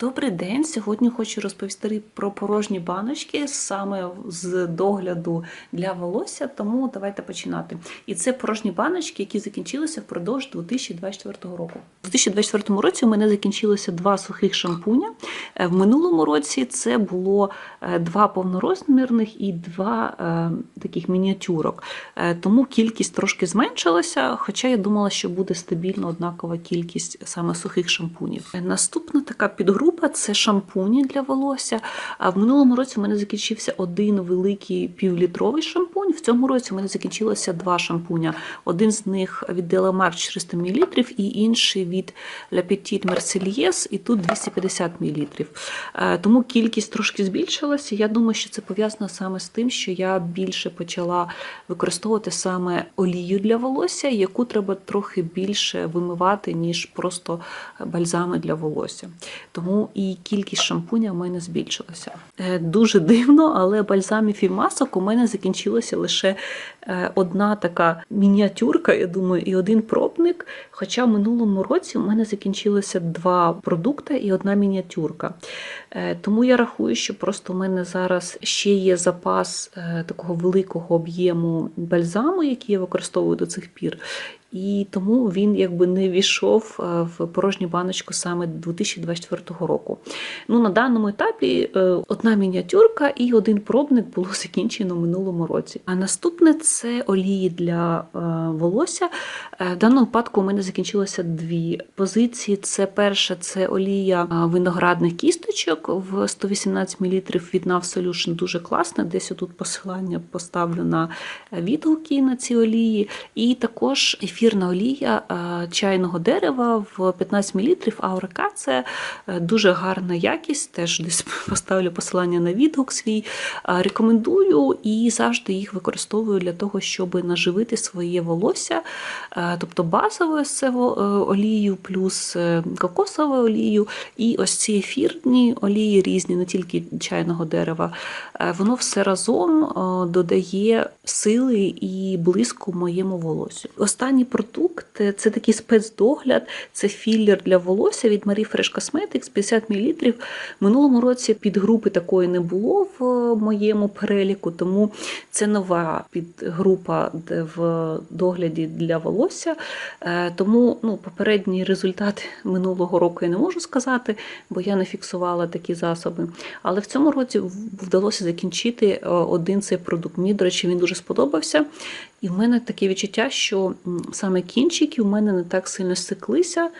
Добрий день. Сьогодні хочу розповісти про порожні баночки саме з догляду для волосся, тому давайте починати. І це порожні баночки, які закінчилися впродовж 2024 року. У 2024 році у мене закінчилося два сухих шампуня. Е, В минулому році це було е, два повнорозмірних і два е, таких мініатюрок. Е, Тому кількість трошки зменшилася, хоча я думала, що буде стабільно однакова кількість саме сухих шампунів. Наступна така підгрупа це шампуні для волосся. В минулому році у мене закінчився один великий півлітровий шампунь. В цьому році у мене закінчилося два шампуня. Один з них від Delamark 400 мл і інший від La Petite Marseillaise, і тут 250 мл. Е, Тому кількість трошки збільшилася. Я думаю, що це пов'язано саме з тим, що я більше почала використовувати саме олію для волосся, яку треба трохи більше вимивати, ніж просто бальзами для волосся. Тому і кількість шампуня в мене збільшилася. Е, Дуже дивно, але бальзамів і масок у мене закінчилося лише е, одна така мініатюрка, я думаю, і один пробник. Хоча в минулому році у мене закінчилося два продукти і одна мініатюрка. Е, Тому я рахую, що просто у мене зараз ще є запас е, такого великого об'єму бальзаму, який я використовую до цих пір. І тому він якби не війшов в порожню баночку саме 2024 року. Ну, на даному етапі одна мініатюрка і один пробник було закінчено в минулому році. А наступне це олії для е, волосся. Е, В даному випадку у мене закінчилося дві позиції. Це перша це олія е, виноградних кісточок в 118 мл від NAV Solution. Дуже класна. Десь тут посилання поставлю на відгуки на ці олії. І також ефірна олія чайного дерева в 15 мл Аурека. Це дуже гарна якість. Теж десь поставлю посилання на відгук свій. Рекомендую і завжди їх використовую для того, щоб наживити своє волосся, Е, тобто базову е, олію, плюс е, кокосову олію, і ось ці ефірні олії різні, не тільки чайного дерева. Воно все разом додає сили і блиску моєму волосю. Останній продукт це такий спецдогляд, це філер для волосся від Marie Fresh Cosmetics 50 мл. Минулому році підгрупи такої не було в моєму переліку, тому це нова підгрупа в догляді для волосся. Е, Тому ну, попередній результат минулого року я не можу сказати, бо я не фіксувала такі засоби. Але в цьому році вдалося закінчити е, один цей продукт. Мені, до речі, він дуже сподобався. І в мене таке відчуття, що саме кінчики в мене не так сильно стеклися,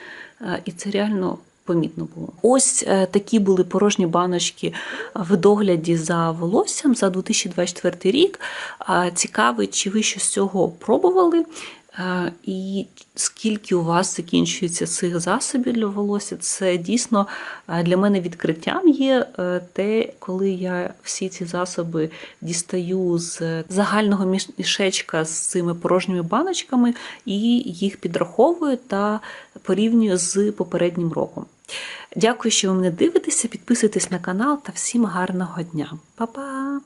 е, і це реально. Помітно було. Ось е, такі були порожні баночки в догляді за волоссям за 2024 рік. А, Цікавить, чи ви щось з цього пробували? Е, І скільки у вас закінчується цих засобів для волосся, це дійсно е, для мене відкриттям є те, коли я всі ці засоби дістаю з загального мішечка з цими порожніми баночками і їх підраховую та порівнюю з попереднім роком. Дякую, що ви мене дивитеся. Підписуйтесь на канал та всім гарного дня. Па-па!